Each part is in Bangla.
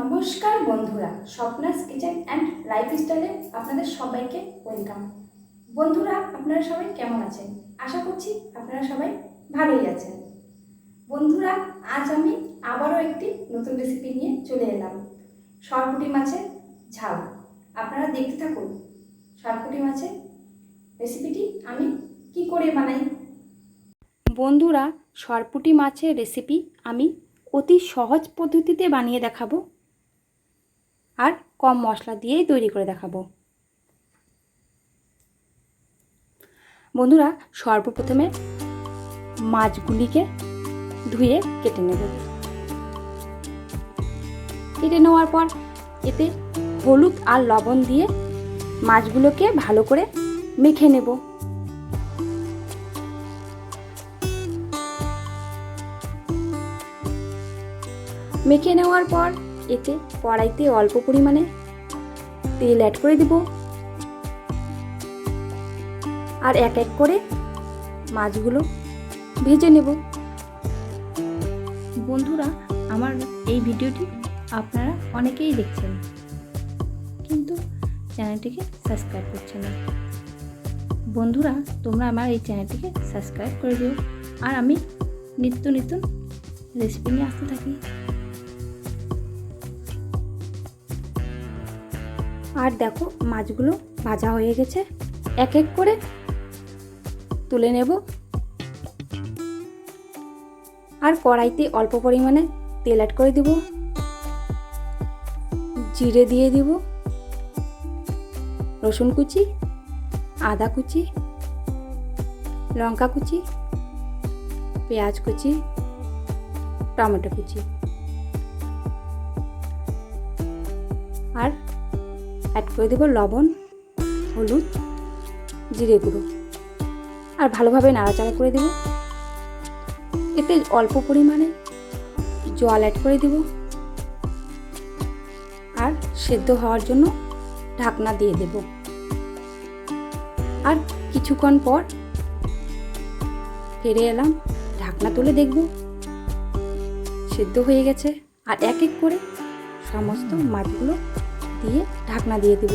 নমস্কার বন্ধুরা, স্বপ্নাস কিচেন অ্যান্ড লাইফস্টাইলে আপনাদের সবাইকে ওয়েলকাম। বন্ধুরা, আপনারা সবাই কেমন আছেন? আশা করছি আপনারা সবাই ভালোই আছেন। বন্ধুরা, আজ আমি আবারও একটি নতুন রেসিপি নিয়ে চলে এলাম। সরপুটি মাছের ঝাল। আপনারা দেখতে থাকুন সরপুটি মাছের রেসিপিটি আমি কি করে বানাই। বন্ধুরা, সরপুটি মাছের রেসিপি আমি অতি সহজ পদ্ধতিতে বানিয়ে দেখাবো। আর কম মশলা দিয়েই তৈরি করে দেখাবো। বন্ধুরা, সর্বপ্রথমে মাছগুলিকে ধুয়ে কেটে নেব। কেটে নেওয়ার পর এতে হলুদ আর লবণ দিয়ে মাছগুলোকে ভালো করে মেখে নেব। মেখে নেওয়ার পর এতে কড়াইতে অল্প পরিমাণে তেল অ্যাড করে দিব। আর এক এক করে মাছগুলো ভেজে নেব। বন্ধুরা, আমার এই ভিডিওটি আপনারা অনেকেই দেখছেন, কিন্তু চ্যানেলটিকে সাবস্ক্রাইব করছে না। বন্ধুরা, তোমরা আমার এই চ্যানেলটিকে সাবস্ক্রাইব করে দিও। আর আমি নিত্য নিত্য রেসিপি নিয়ে আসতে থাকি। আর দেখো মাছগুলো ভাজা হয়ে গেছে। এক এক করে তুলে নেব। আর কড়াইতে অল্প পরিমাণে তেল অ্যাড করে দিব। জিরে দিয়ে দিব। রসুন কুচি, আদা কুচি, লঙ্কা কুচি, পেঁয়াজ কুচি, টমেটো কুচি। অ্যাড করে দেবো লবণ, হলুদ, জিরে গুঁড়ো। আর ভালোভাবে নাড়াচাড়া করে দেব। এতে অল্প পরিমাণে জল অ্যাড করে দেব। আর সেদ্ধ হওয়ার জন্য ঢাকনা দিয়ে দেব। আর কিছুক্ষণ পর ফিরে এলাম, ঢাকনা তুলে দেখব। সেদ্ধ হয়ে গেছে। আর এক এক করে সমস্ত মাছগুলো দিয়ে ঢাকনা দিয়ে দেব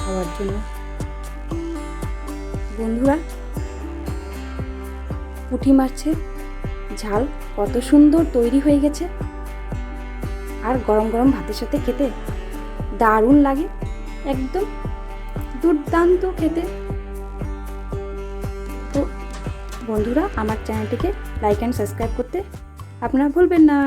খাওয়ার জন্য। বন্ধুরা, পুঁটি মাছের ঝাল কত সুন্দর তৈরি হয়ে গেছে। আর গরম গরম ভাতের সাথে খেতে দারুণ লাগে, একদম দুর্দান্ত খেতে। তো বন্ধুরা, আমার চ্যানেলটিকে লাইক অ্যান্ড সাবস্ক্রাইব করতে আপনারা ভুলবেন না।